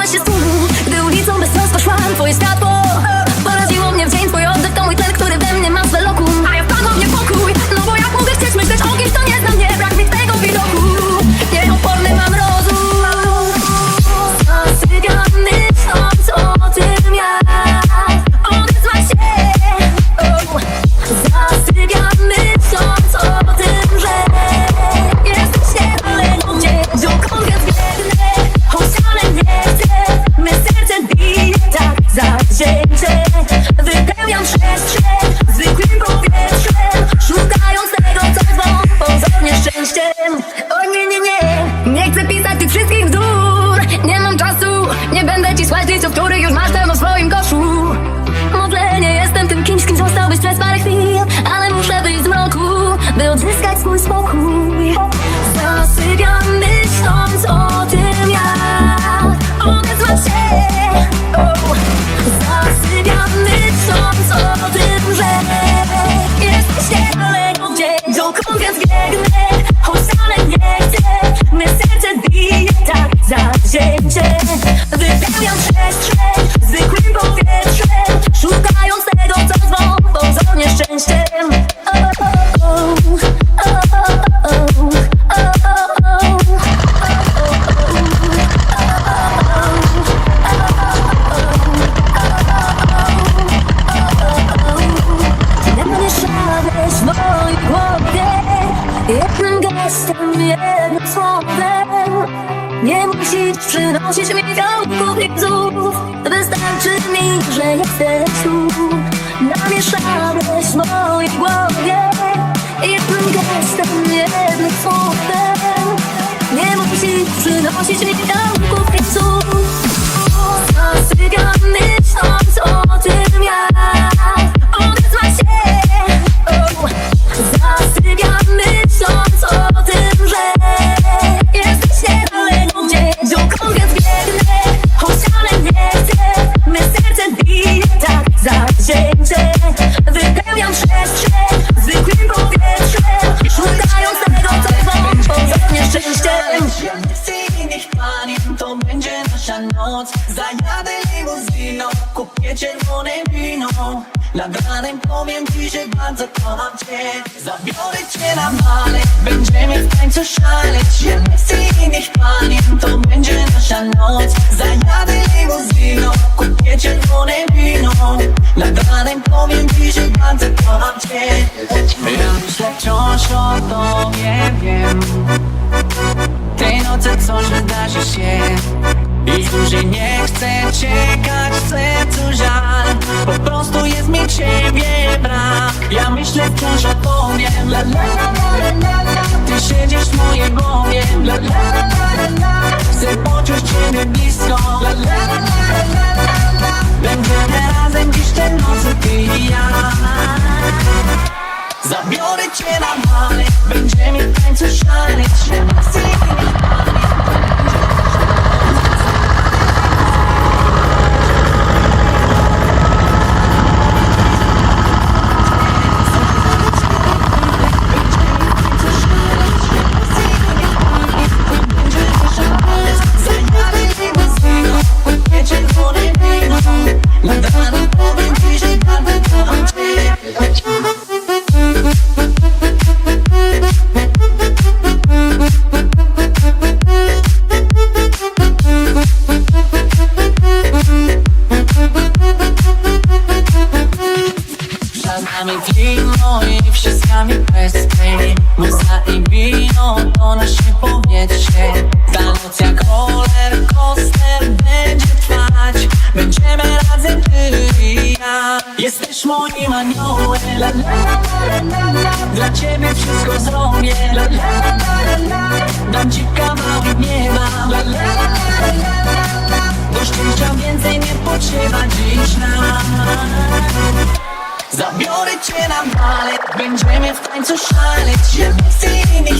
Wybiła się z tłumu, gdy ulicą bez trosko szłam Twoje światło sercu Namieszamy w mojej głowie Jednym gestem, jednym słowem. Nie musisz przynosić mi tam czerwone wino. Nad ranem powiem ci, że bardzo kocham cię. Zabiorę cię na male Będziemy w tańcu szaleć. Ja nie chcę innych panien To będzie nasza noc. Zajadę limuzyną Kupię czerwone wino. Nad ranem powiem ci, że bardzo kocham cię. I już nie chcę ciekać, chcę tu żal Po prostu jest mi ciebie brak Ja myślę wciąż o tobie la, la, la, la, la, Ty siedzisz w mojej głowie la, la, la, la, la, Chcę poczuć ciebie blisko la, la, la, la, la, la. Będziemy razem dziś te nocy ty i ja Zabiorę cię na bale Będziemy tańczyć szaleć słonim aniołem la, Dla ciebie wszystko zrobię la, Dam ci kawałek nieba la, Do szczęścia więcej nie potrzeba dziś nam. Zabiorę cię na balet Będziemy w końcu szaleć. Żeby chcę innych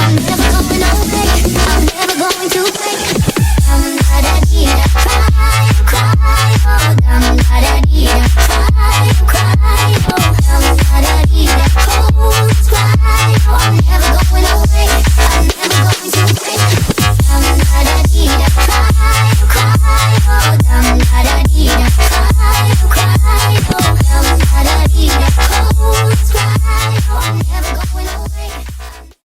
I'm never going away. I'm never going to